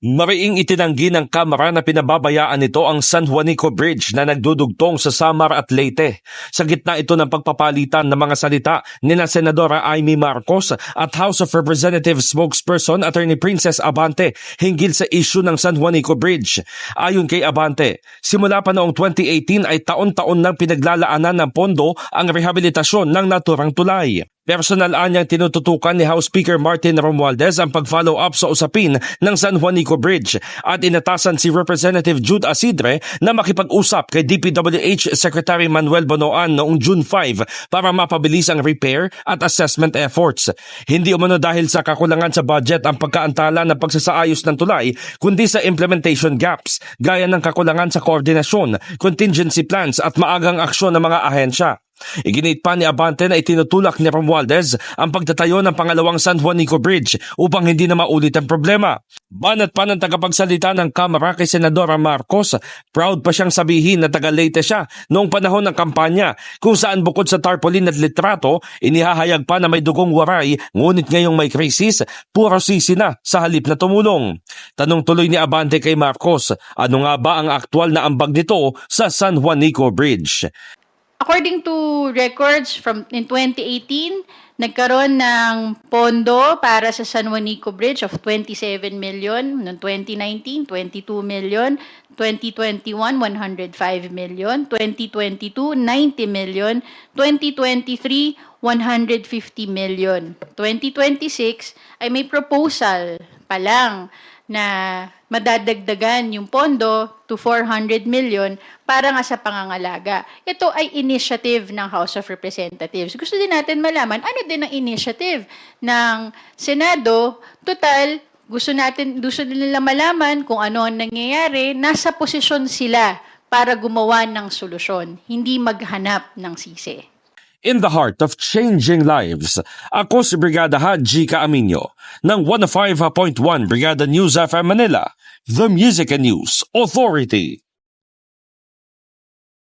Mariing itinanggi ng Kamara na pinababayaan nito ang San Juanico Bridge na nagdudugtong sa Samar at Leyte. Sa gitna ito ng pagpapalitan ng mga salita ni na Senadora Amy Marcos at House of Representatives spokesperson Attorney Princess Abante hinggil sa issue ng San Juanico Bridge. Ayon kay Abante, simula pa noong 2018 ay taon-taon nang pinaglalaanan ng pondo ang rehabilitasyon ng naturang tulay. Personal anyang tinututukan ni House Speaker Martin Romualdez ang pag-follow up sa usapin ng San Juanico Bridge at inatasan si Representative Jude Asidre na makipag-usap kay DPWH Secretary Manuel Bonoan noong June 5 para mapabilis ang repair at assessment efforts. Hindi umano dahil sa kakulangan sa budget ang pagkaantala ng pagsasaayos ng tulay kundi sa implementation gaps gaya ng kakulangan sa koordinasyon, contingency plans at maagang aksyon ng mga ahensya. Iginit pa ni Abante na itinutulak ni Romualdez ang pagtatayo ng pangalawang San Juanico Bridge upang hindi na maulit ang problema. Banat pa ng tagapagsalita ng Kamara kay Senadora Marcos, proud pa siyang sabihin na taga Leyte siya noong panahon ng kampanya kung saan bukod sa tarpaulin at litrato, inihahayag pa na may dugong waray ngunit ngayong may krisis, puro sisi na sa halip na tumulong. Tanong tuloy ni Abante kay Marcos, ano nga ba ang aktwal na ambag nito sa San Juanico Bridge? According to records from in 2018, nagkaroon ng pondo para sa San Juanico Bridge of 27 million, noong 2019, 22 million, 2021, 105 million, 2022, 90 million, 2023, 150 million. 2026 ay may proposal pa lang na madadagdagan yung pondo to 400 million para nga sa pangangalaga. Ito ay initiative ng House of Representatives. Gusto din natin malaman ano din ang initiative ng Senado. Total, gusto natin gusto nila malaman kung ano ang nangyayari, nasa posisyon sila para gumawa ng solusyon, hindi maghanap ng sisi. In the heart of changing lives, ako si Brigada Haji Kaaminyo ng 105.1 Brigada News FM Manila, the Music and News Authority.